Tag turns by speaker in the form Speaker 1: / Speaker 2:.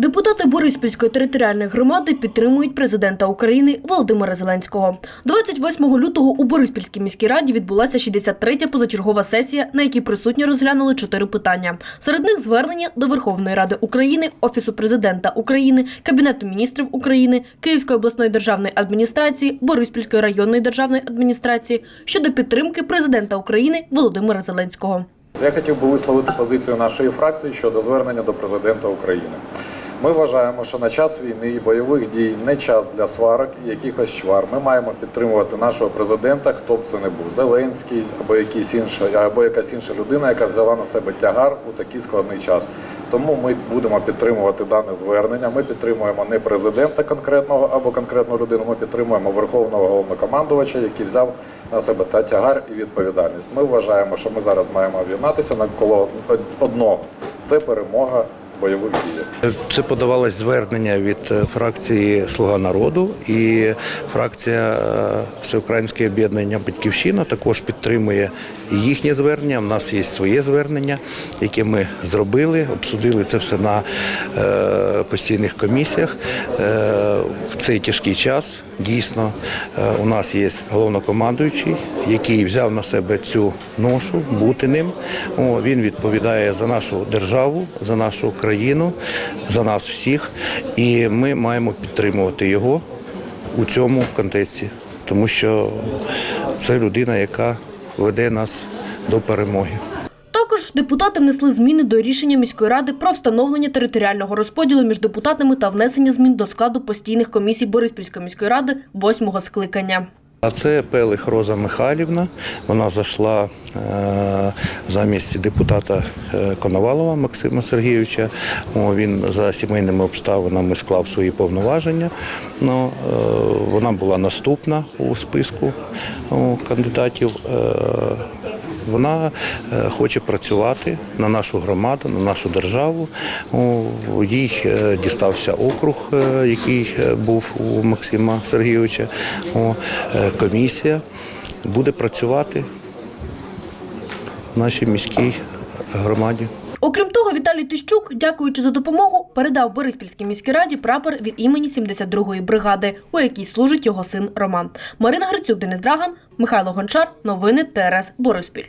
Speaker 1: Депутати Бориспільської територіальної громади підтримують президента України Володимира Зеленського. 28 лютого у Бориспільській міській раді відбулася 63-я позачергова сесія, на якій присутні розглянули чотири питання. Серед них звернення до Верховної Ради України, Офісу президента України, Кабінету міністрів України, Київської обласної державної адміністрації, Бориспільської районної державної адміністрації щодо підтримки президента України Володимира Зеленського.
Speaker 2: Я хотів би висловити позицію нашої фракції щодо звернення до президента України. Ми вважаємо, що на час війни і бойових дій не час для сварок і якихось чвар. Ми маємо підтримувати нашого президента, хто б це не був Зеленський або якийсь інший, або якась інша людина, яка взяла на себе тягар у такий складний час. Тому ми будемо підтримувати дане звернення. Ми підтримуємо не президента конкретного або конкретну людину. Ми підтримуємо верховного головнокомандувача, який взяв на себе та тягар і відповідальність. Ми вважаємо, що ми зараз маємо об'єднатися навколо одного. Це перемога бойових дій.
Speaker 3: Це подавалось звернення від е, фракції Слуга народу і фракція е, Всеукраїнське об'єднання Батьківщина також підтримує їхнє звернення. У нас є своє звернення, яке ми зробили, обсудили це все на е, постійних комісіях. В цей тяжкий час дійсно е, у нас є головнокомандуючий, який взяв на себе цю ношу, бути ним. Він відповідає за нашу державу, за нашу країну, за нас всіх. І ми маємо підтримувати його у цьому контексті, тому що це людина, яка веде нас до перемоги.
Speaker 1: Депутати внесли зміни до рішення міської ради про встановлення територіального розподілу між депутатами та внесення змін до складу постійних комісій Бориспільської міської ради восьмого скликання.
Speaker 3: А це Пелих Роза Михайлівна. Вона зайшла е, замість депутата е, Коновалова Максима Сергійовича. Він за сімейними обставинами склав свої повноваження. Ну, е, вона була наступна у списку кандидатів. Вона е, хоче працювати на нашу громаду, на нашу державу. Їй е, дістався округ, е, який був у Максима Сергійовича. Комісія буде працювати в нашій міській громаді.
Speaker 1: Окрім того, Віталій Тищук, дякуючи за допомогу, передав Бориспільській міській раді прапор від імені 72-ї бригади, у якій служить його син Роман. Марина Грицюк, Денис Драган, Михайло Гончар. Новини ТРС Бориспіль.